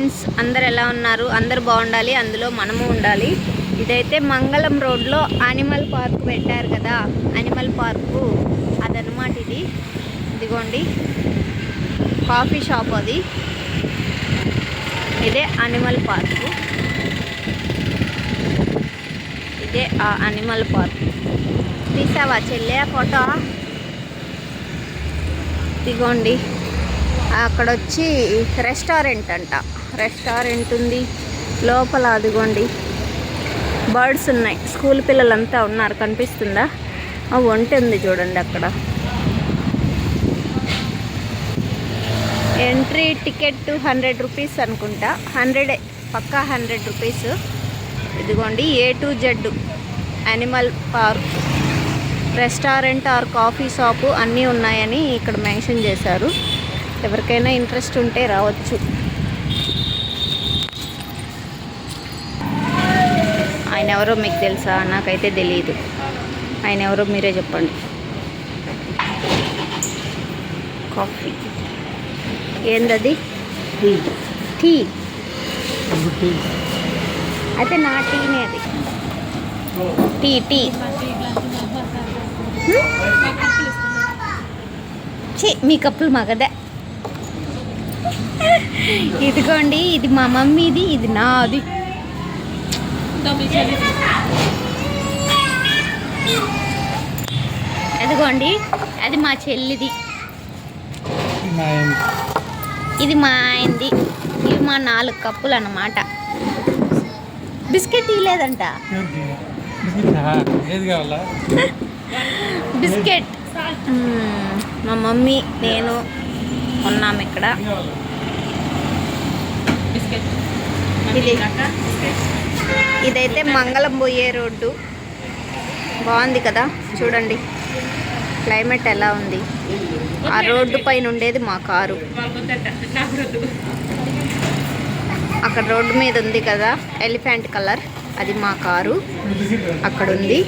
Friends అందరు ఎలా ఉన్నారు? అందరు బాగుండాలి అందులో మనము ఉండాలి. ఇదైతే మంగళం రోడ్లో యానిమల్ పార్క్ పెట్టారు కదా యానిమల్ పార్కు. అదనమాట ఇది. ఇదిగోండి. కాఫీ షాప్ అది. ఇదే అనిమల్ పార్కు. ఇదే ఆ అనిమల్ పార్క్. తీసావా చెల్లె ఫోటో? ఇదిగోండి. అక్కడ వచ్చి రెస్టారెంట్ అంట. రెస్టారెంట్ ఉంది. లోపల అదిగోండి. బర్డ్స్ ఉన్నాయి. స్కూల్ పిల్లలంతా ఉన్నారు. కనిపిస్తుందా? ఆ ఒంటి ఉంది చూడండి అక్కడ. ఎంట్రీ టికెట్ హండ్రెడ్ రూపీస్ అనుకుంటా. హండ్రెడే పక్కా హండ్రెడ్ రూపీస్. ఇదిగోండి A to Z animal park. Restaurant or coffee shop అన్నీ ఉన్నాయని ఇక్కడ మెన్షన్ చేశారు. ఎవరికైనా ఇంట్రెస్ట్ ఉంటే రావచ్చు. ఆయన ఎవరో మీకు తెలుసా? నాకైతే తెలియదు ఆయన ఎవరో మీరే చెప్పండి. కాఫీ. ఏందది? టీ. అయితే నా టీనే అది. Tea tea. మీ కప్పులు మగదే. ఇదిగోండి ఇది మా మమ్మీది ఇది నాది. ఇదిగోండి అది మా చెల్లిది. ఇది మా ఆయనది. ఇవి మా నాలుగు కప్పులు అన్నమాట. బిస్కెట్ తీయలేదంట. బిస్కెట్. మా మమ్మీ నేను ఉన్నాము ఇక్కడ. ఇది. ఇదైతే మంగళం పోయే రోడ్డు. బాగుంది కదా? చూడండి. క్లైమేట్ ఎలా ఉంది? ఆ రోడ్డు పైన ఉండేది మా కారు. అక్కడ రోడ్డు మీద ఉంది కదా ఎలిఫెంట్ కలర్. అది మా కారు. అక్కడ ఉంది